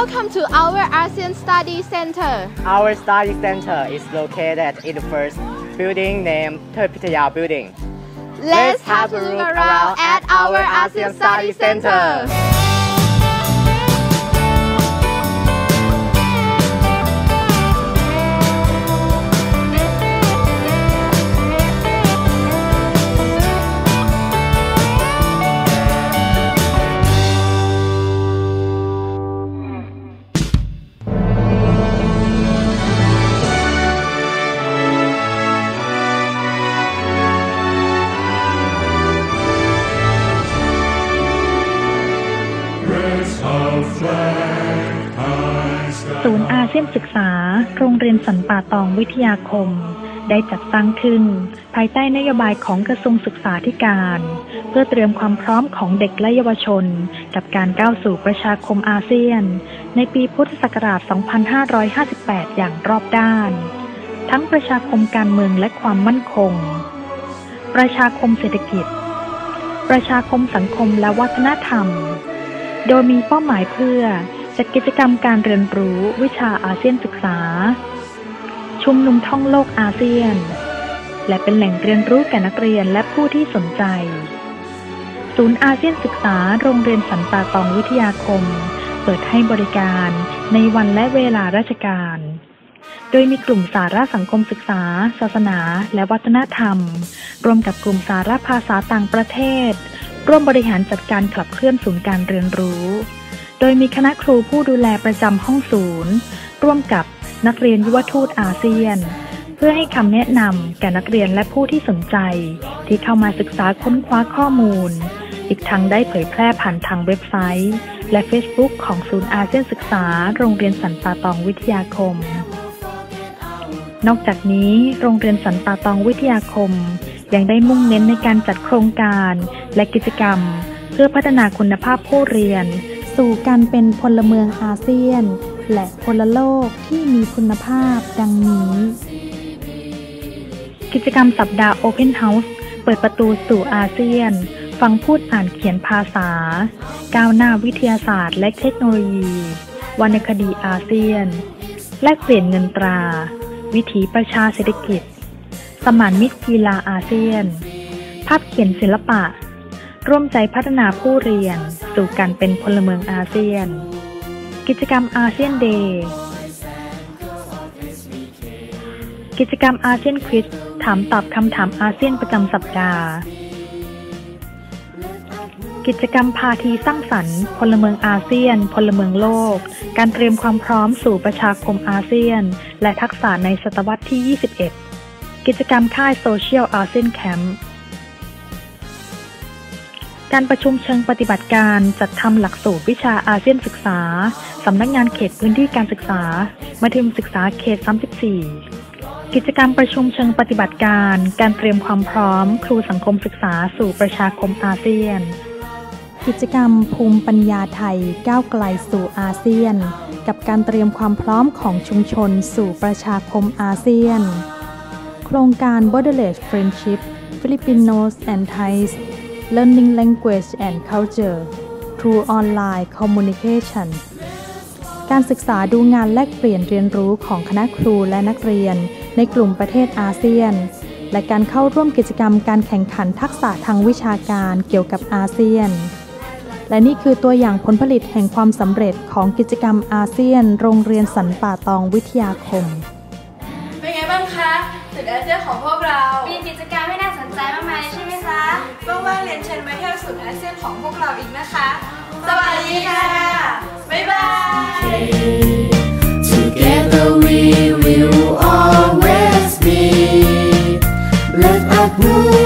Welcome to our ASEAN Study Center. Our study center is located in the first building named Terpitaya Building. Let's have a look around at our ASEAN Study Center. ศูนย์อาเซียนศึกษา โรงเรียนสันป่าตองวิทยาคม ได้จัดสร้างขึ้น ภายใต้นโยบายของกระทรวงศึกษาธิการ เพื่อเตรียมความพร้อมของเด็กและเยาวชน กับการก้าวสู่ประชาคมอาเซียน ในปีพุทธศักราช 2558 อย่างรอบด้าน ทั้งประชาคมการเมืองและความมั่นคง ประชาคมเศรษฐกิจ ประชาคมสังคมและวัฒนธรรม โดยมีเป้าหมายเพื่อจัดกิจกรรมการเรียนรู้วิชาอาเซียนศึกษา ชุมนุมท่องโลกอาเซียน และเป็นแหล่งเรียนรู้แก่นักเรียนและผู้ที่สนใจ ศูนย์อาเซียนศึกษาโรงเรียนสันป่าตองวิทยาคม เปิดให้บริการในวันและเวลาราชการ โดยมีกลุ่มสาระสังคมศึกษา ศาสนา และวัฒนธรรม รวมกับกลุ่มสาระภาษาต่างประเทศ ร่วมบริหารจัดการขับเคลื่อนศูนย์การเรียนรู้ โดยมีคณะครูผู้ดูแลประจำห้องศูนย์ ร่วมกับนักเรียนยุวทูตอาเซียน เพื่อให้คำแนะนำแก่นักเรียนและผู้ที่สนใจ ที่เข้ามาศึกษาค้นคว้าข้อมูล อีกทั้งได้เผยแพร่ผ่านทางเว็บไซต์ และ Facebook ของศูนย์อาเซียนศึกษา โรงเรียนสันป่าตองวิทยาคมนอกจากนี้ โรงเรียนสันป่าตองวิทยาคม ยังได้มุ่งเน้นในการจัดโครงการและกิจกรรม เพื่อพัฒนาคุณภาพผู้เรียน สู่การเป็นพลเมืองอาเซียน และพลโลกที่มีคุณภาพดังนี้ กิจกรรมสัปดาห์ Open House เปิดประตูสู่อาเซียน ฟังพูดอ่านเขียนภาษา ก้าวหน้าวิทยาศาสตร์ และเทคโนโลยี วรรณคดีอาเซียน แลกเปลี่ยนเงินตรา วิถีประชาเศรษฐกิจ สมานมิตรกีฬาอาเซียน ภาพเขียนศิลปะ ร่วมใจพัฒนาผู้เรียน สู่การเป็นพลเมืองอาเซียน กิจกรรมอาเซียนเดย์กิจกรรมอาเซียนควิสถามตอบคำถามอาเซียนประจำสัปดาห์ กิจกรรมพาทีสร้างสรรค์ พลเมืองอาเซียน พลเมืองโลก การเตรียมความพร้อมสู่ประชาคมอาเซียน และทักษะในศตวรรษที่ 21 กิจกรรมค่ายโซเชียลอาเซียนแคมป์การประชุมเชิงปฏิบัติการจัดทำหลักสูตรวิชาอาเซียนศึกษา สำนักงานเขตพื้นที่การศึกษา มัธยมศึกษาเขต 34 กิจกรรมประชุมเชิงปฏิบัติการ การเตรียมความพร้อม ครูสังคมศึกษาสู่ประชาคมอาเซียน กิจกรรมภูมิปัญญาไทยก้าวไกลสู่อาเซียน กับการเตรียมความพร้อมของชุมชนสู่ประชาคมอาเซียน ครงการ Borderless Friendship Filipinos and Thais Learning Language and Culture through Online Communication การศึกษาดูงานแลกเปลี่ยนเรียนรู้ของคณะครูและนักเรียน ในกลุ่มประเทศอาเซียน และการเข้าร่วมกิจกรรมการแข่งขันทักษะทางวิชาการเกี่ยวกับอาเซียน และนี่คือตัวอย่างผลผลิตแห่งความสำเร็จของกิจกรรมอาเซียน โรงเรียนสันป่าตองวิทยาคม สุดแอเซียของพวกเรา มีกิจกรรมให้น่าสนใจมากมายใช่ไหมคะว่างๆเรียนเชิญมาเที่ยวสุดแอเซียนของพวกเราอีกนะคะ สวัสดีค่ะ บ๊ายบาย Together we will always be. Let us move.